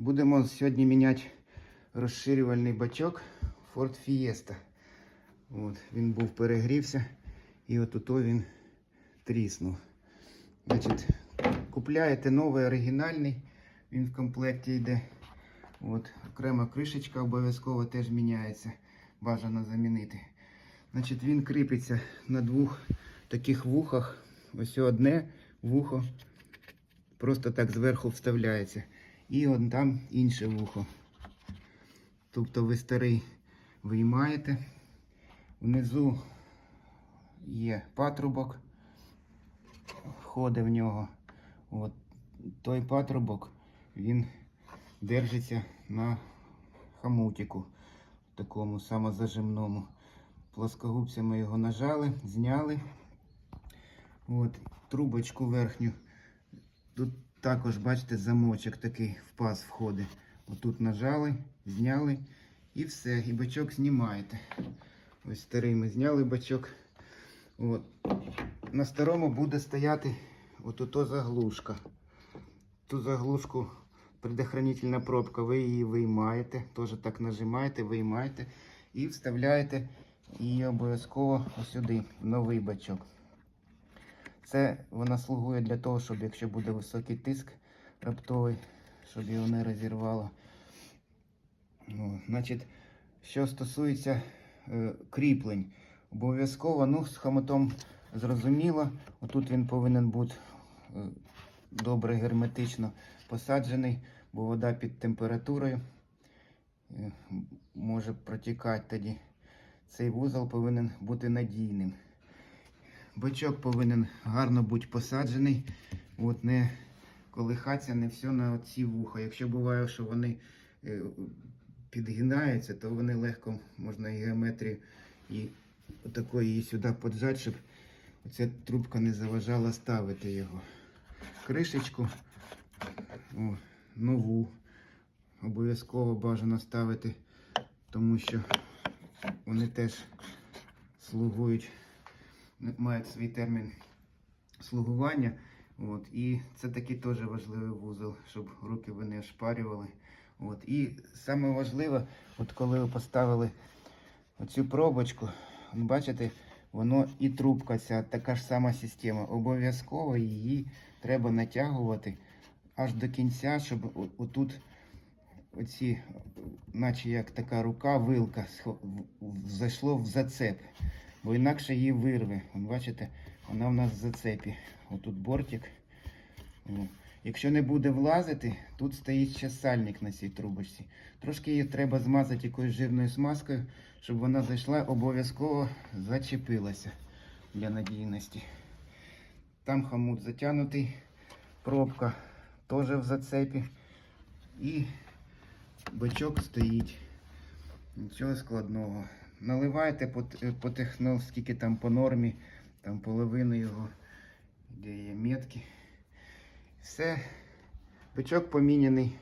Будемо сьогодні міняти розширювальний бачок Ford Fiesta. От, він був перегрівся і от він тріснув. Значить, купляєте новий оригінальний, він в комплекті йде. От, окрема кришечка обов'язково теж міняється. Бажано замінити. Значить, він кріпиться на двох таких вухах. Ось одне вухо просто так зверху вставляється. І он там інше вухо. Тобто ви старий виймаєте. Внизу є патрубок, входить в нього. От той патрубок, він держиться на хамутику, такому самозажимному. Плоскогубцями його нажали, зняли. От, трубочку верхню. Також, бачите, замочок такий в паз входить. Отут нажали, зняли і все. І бачок знімаєте. Ось старий ми зняли бачок. От. На старому буде стояти отуто заглушка. Ту заглушку предохранительна пробка, ви її виймаєте, теж так нажимаєте, виймаєте і вставляєте її обов'язково сюди, в новий бачок. Це вона слугує для того, щоб якщо буде високий тиск раптовий, щоб його не розірвало. Ну, значить, що стосується е, кріплень, обов'язково, ну, з хомутом зрозуміло, отут він повинен бути е, добре герметично посаджений, бо вода під температурою е, може протікати тоді. Цей вузол повинен бути надійним. Бачок повинен гарно бути посаджений. От не колихатися не все на ці вуха. Якщо буває, що вони е, підгинаються, то вони легко можна і геометрію і отакої її сюди поджати, щоб ця трубка не заважала ставити його. Кришечку о, нову. Обов'язково бажано ставити, тому що вони теж слугують мають свій термін слугування. От, і це такий теж важливий вузол, щоб руки ви не ошпарювали. От, і саме важливе, от коли ви поставили оцю пробочку, бачите, воно і трубка ця, така ж сама система. Обов'язково її треба натягувати аж до кінця, щоб отут оці, наче як така рука, вилка, зайшло в зацеп бо інакше її вирве. Вон, бачите, вона в нас в зацепі. Отут бортик. Якщо не буде влазити, тут стоїть ще сальник на цій трубочці. Трошки її треба змазати якоюсь жирною смазкою, щоб вона зайшла, обов'язково зачепилася для надійності. Там хомут затягнутий, пробка теж в зацепі. І бачок стоїть. Нічого складного. Наливайте по, по техно, скільки там по нормі, там половину його, де є метки. Все, бичок поміняний.